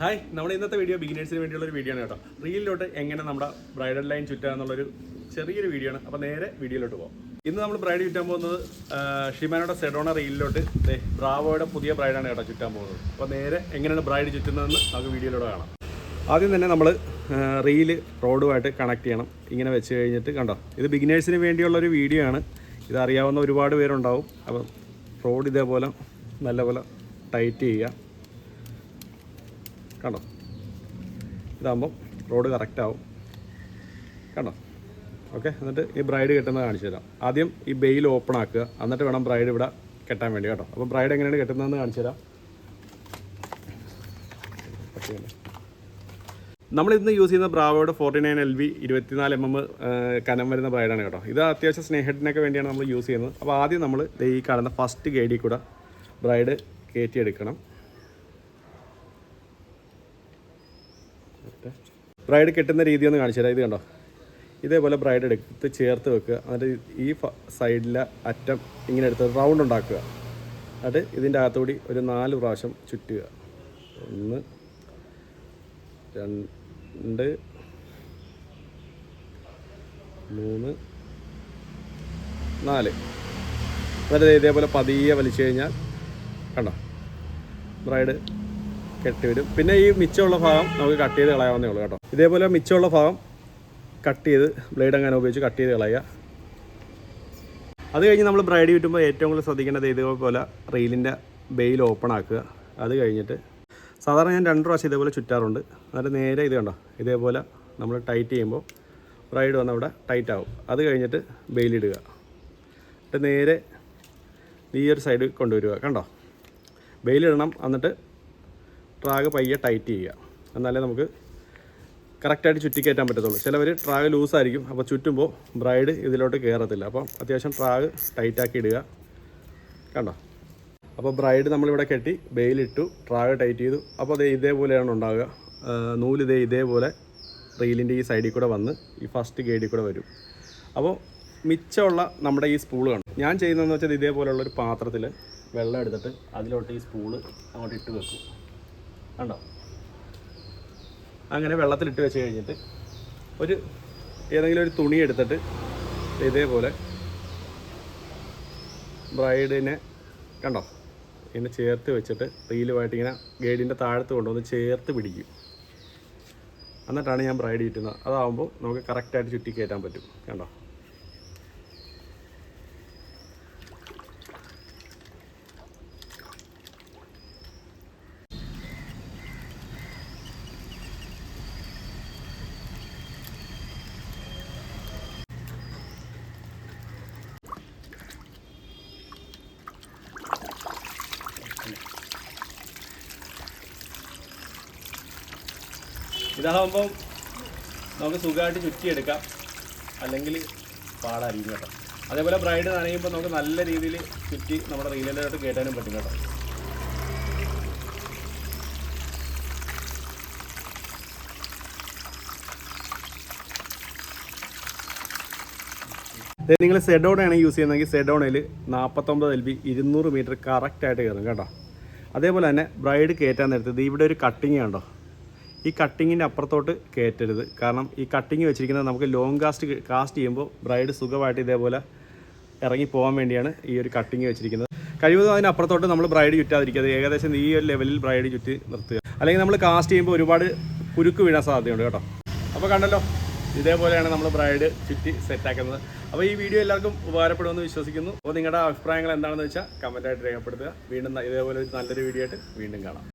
Hi നമ്മുടെ ഇന്നത്തെ video ബിഗിനേഴ്സിന് വേണ്ടിയുള്ള ഒരു വീഡിയോ ആണ് കേട്ടോ. റീലിലോട്ട് എങ്ങനെ നമ്മുടെ ബ്രൈഡൽ ലൈൻ ചുറ്റുക എന്നുള്ളൊരു ചെറിയൊരു വീഡിയോ ആണ്. അപ്പോൾ നേരെ വീഡിയോയിലോട്ട് പോകാം ഇന്ന് നമ്മൾ ബ്രൈഡ് ചുറ്റാൻ പോകുന്നത് ഷിമാനോടെ സെഡോണ റീലിലോട്ട്. ബ്രാവോയുടെ പുതിയ ബ്രൈഡാണ് കേട്ടോ ചുറ്റാൻ പോകുന്നത്. അപ്പോൾ നേരെ എങ്ങനെയാണ് ബ്രൈഡ് ചുറ്റുന്നതെന്ന് നമുക്ക് വീഡിയോയിലൂടെ കാണാം. ആദ്യം തന്നെ നമ്മൾ റീൽ റോഡുമായിട്ട് കണക്ട് ചെയ്യണം. ഇങ്ങനെ വെച്ച് കഴിഞ്ഞിട്ട് കണ്ടോ? ഇത് ബിഗിനേഴ്സിന് വേണ്ടിയുള്ള ഒരു വീഡിയോ ആണ്. ഇത് അറിയാവുന്ന ഒരുപാട് പേരുണ്ടാവും. അപ്പം റോഡ് ഇതേപോലെ നല്ലപോലെ ടൈറ്റ് ചെയ്യുക. കണ്ടോ? ഇതാകുമ്പം റോഡ് കറക്റ്റ് ആവും കണ്ടോ? ഓക്കെ എന്നിട്ട് ഈ ബ്രൈഡ് കെട്ടുന്നത് കാണിച്ചു തരാം. ആദ്യം ഈ ബെയിൽ ഓപ്പൺ ആക്കുക. എന്നിട്ട് വേണം ബ്രൈഡ് ഇവിടെ കെട്ടാൻ വേണ്ടി കേട്ടോ. അപ്പോൾ ബ്രൈഡ് എങ്ങനെയാണ് കെട്ടുന്നതെന്ന് കാണിച്ചു തരാം. നമ്മൾ ഇന്ന് യൂസ് ചെയ്യുന്ന ബ്രാവോയുടെ ഫോർട്ടി നയൻ എൽ വി ഇരുപത്തിനാല് എം എം കനം വരുന്ന ബ്രൈഡാണ് കേട്ടോ. ഇത് അത്യാവശ്യം സ്നേഹത്തിനൊക്കെ വേണ്ടിയാണ് നമ്മൾ യൂസ് ചെയ്യുന്നത്. അപ്പോൾ ആദ്യം നമ്മൾ ഈ കാണുന്ന ഫസ്റ്റ് ഗൈഡിൽ കൂടെ ബ്രൈഡ് കയറ്റിയെടുക്കണം. ബ്രൈഡ് കെട്ടുന്ന രീതി ഒന്ന് കാണിച്ചു തരാം ഇത് കണ്ടോ? ഇതേപോലെ ബ്രൈഡ് എടുത്ത് ചേർത്ത് വെക്കുക. എന്നിട്ട് ഈ സൈഡിലെ അറ്റം ഇങ്ങനെ എടുത്ത് റൗണ്ട് ഉണ്ടാക്കുക. എന്നിട്ട് ഇതിന്റെ അകത്തുകൂടി ഒരു നാല് പ്രാവശ്യം ചുറ്റുക. ഒന്ന് രണ്ട് മൂന്ന് നാല്. എന്നിട്ട് ഇതേപോലെ പതിയെ വലിച്ചു കഴിഞ്ഞാൽ കണ്ടോ? ബ്രൈഡ് കെട്ടി വരും പിന്നെ ഈ മിച്ചമുള്ള ഭാഗം നമുക്ക് കട്ട് ചെയ്ത് കളയാവുന്നേ ഉള്ളൂ കേട്ടോ. ഇതേപോലെ മിച്ചമുള്ള ഭാഗം കട്ട് ചെയ്ത് ബ്ലേഡ് അങ്ങനെ ഉപയോഗിച്ച് കട്ട് ചെയ്ത് കളയുക. അത് കഴിഞ്ഞ് നമ്മൾ ബ്രൈഡ് ചുറ്റുമ്പോൾ ഏറ്റവും കൂടുതൽ ശ്രദ്ധിക്കേണ്ടത് ഇതേപോലെ റീലിന്റെ ബെയിൽ ഓപ്പൺ ആക്കുക. അത് കഴിഞ്ഞിട്ട് സാധാരണ ഞാൻ രണ്ട് പ്രാവശ്യം ഇതേപോലെ ചുറ്റാറുണ്ട്. എന്നിട്ട് നേരെ ഇത് കണ്ടോ? ഇതേപോലെ നമ്മൾ ടൈറ്റ് ചെയ്യുമ്പോൾ ബ്രൈഡ് വന്ന് അവിടെ ടൈറ്റ് ആവും. അത് കഴിഞ്ഞിട്ട് ബെയിലിടുക എന്നിട്ട് നേരെ ഈ ഒരു സൈഡ് കൊണ്ടുവരിക. കണ്ടോ? ബെയിലിടണം എന്നിട്ട് ട്രാഗ് പയ്യെ ടൈറ്റ് ചെയ്യുക. എന്നാലേ നമുക്ക് കറക്റ്റായിട്ട് ചുറ്റിക്കയറ്റാൻ പറ്റത്തുള്ളൂ. ചിലവർ ട്രാഗ് ലൂസായിരിക്കും അപ്പോൾ ചുറ്റുമ്പോൾ ബ്രൈഡ് ഇതിലോട്ട് കയറത്തില്ല അപ്പം അത്യാവശ്യം ട്രാഗ് ടൈറ്റാക്കി ഇടുക. കണ്ടോ? അപ്പോൾ ബ്രൈഡ് നമ്മളിവിടെ കെട്ടി ബെയിലിട്ടു ട്രാഗ് ടൈറ്റ് ചെയ്തു. അപ്പോൾ അത് ഇതേപോലെയാണ് ഉണ്ടാവുക. നൂലിതേ നൂൽ ഇതേ ഇതേപോലെ റീലിന്റെ ഈ സൈഡിൽ കൂടെ വന്ന് ഈ ഫസ്റ്റ് ഗേഡിൽ കൂടെ വരും. അപ്പോൾ മിച്ചമുള്ള നമ്മുടെ ഈ സ്പൂൾ കാണും ഞാൻ ചെയ്യുന്നതെന്ന് വെച്ചാൽ ഇതേപോലെയുള്ള ഒരു പാത്രത്തിൽ വെള്ളം എടുത്തിട്ട് അതിലോട്ട് ഈ സ്പൂൾ അങ്ങോട്ട് ഇട്ട് വെക്കും. കണ്ടോ അങ്ങനെ വെള്ളത്തിലിട്ട് വെച്ച് കഴിഞ്ഞിട്ട് ഒരു ഏതെങ്കിലും ഒരു തുണി എടുത്തിട്ട് ഇതേപോലെ ബ്രൈഡിനെ കണ്ടോ? ഇങ്ങനെ ചേർത്ത് വെച്ചിട്ട് റീലുമായിട്ട് ഇങ്ങനെ ഗൈഡിന്റെ താഴത്ത് കൊണ്ടുവന്ന് ചേർത്ത് പിടിക്കും. എന്നിട്ടാണ് ഞാൻ ബ്രൈഡ് ചുറ്റുന്നത് അതാവുമ്പോൾ നമുക്ക് കറക്റ്റായിട്ട് ചുറ്റി കയറ്റാൻ പറ്റും. കണ്ടോ? ഇതാകുമ്പം നമുക്ക് സുഖമായിട്ട് ചുറ്റിയെടുക്കാം. അല്ലെങ്കിൽ പാടായിരിക്കും കേട്ടോ. അതേപോലെ ബ്രൈഡ് നനയുമ്പോൾ നമുക്ക് നല്ല രീതിയിൽ ചുറ്റി നമ്മുടെ റീലിലോട്ട് കയറ്റാനും പറ്റും കേട്ടോ. നിങ്ങൾ സെഡോണാണ് യൂസ് ചെയ്യുന്നതെങ്കിൽ സെഡോണയിൽ നാൽപ്പത്തൊമ്പത് എൽ ബി ഇരുന്നൂറ് മീറ്റർ കറക്റ്റായിട്ട് കയറും കേട്ടോ. അതേപോലെ തന്നെ ബ്രൈഡ് കയറ്റാൻ നേരത്ത് ഇവിടെ ഒരു കട്ടിങ് കണ്ടോ ഈ കട്ടിങ്ങിന്റെ അപ്പുറത്തോട്ട് കയറ്റരുത് കാരണം ഈ കട്ടിങ് വെച്ചിരിക്കുന്നത് നമുക്ക് ലോങ് കാസ്റ്റ് കാസ്റ്റ് ചെയ്യുമ്പോൾ ബ്രൈഡ് സുഖമായിട്ട് ഇതേപോലെ ഇറങ്ങി പോകാൻ വേണ്ടിയാണ് ഈ ഒരു കട്ടിങ് വെച്ചിരിക്കുന്നത്. കഴിവതും അതിനപ്പുറത്തോട്ട് നമ്മൾ ബ്രൈഡ് ചുറ്റാതിരിക്കുക. ഏകദേശം ഈ ഒരു ലെവലിൽ ബ്രൈഡ് ചുറ്റി നിർത്തുക. അല്ലെങ്കിൽ നമ്മൾ കാസ്റ്റ് ചെയ്യുമ്പോൾ ഒരുപാട് കുരുക്ക് വീഴാൻ സാധ്യതയുണ്ട് കേട്ടോ. അപ്പോൾ കണ്ടല്ലോ ഇതേപോലെയാണ് നമ്മൾ ബ്രൈഡ് ചുറ്റി സെറ്റാക്കുന്നത് അപ്പോൾ ഈ വീഡിയോ എല്ലാവർക്കും ഉപകാരപ്പെടുമെന്ന് വിശ്വസിക്കുന്നു. അപ്പോൾ നിങ്ങളുടെ അഭിപ്രായങ്ങൾ എന്താണെന്ന് വെച്ചാൽ കമന്റായിട്ട് രേഖപ്പെടുത്തുക. വീണ്ടും ഇതേപോലെ ഒരു നല്ലൊരു വീഡിയോ ആയിട്ട് വീണ്ടും കാണാം.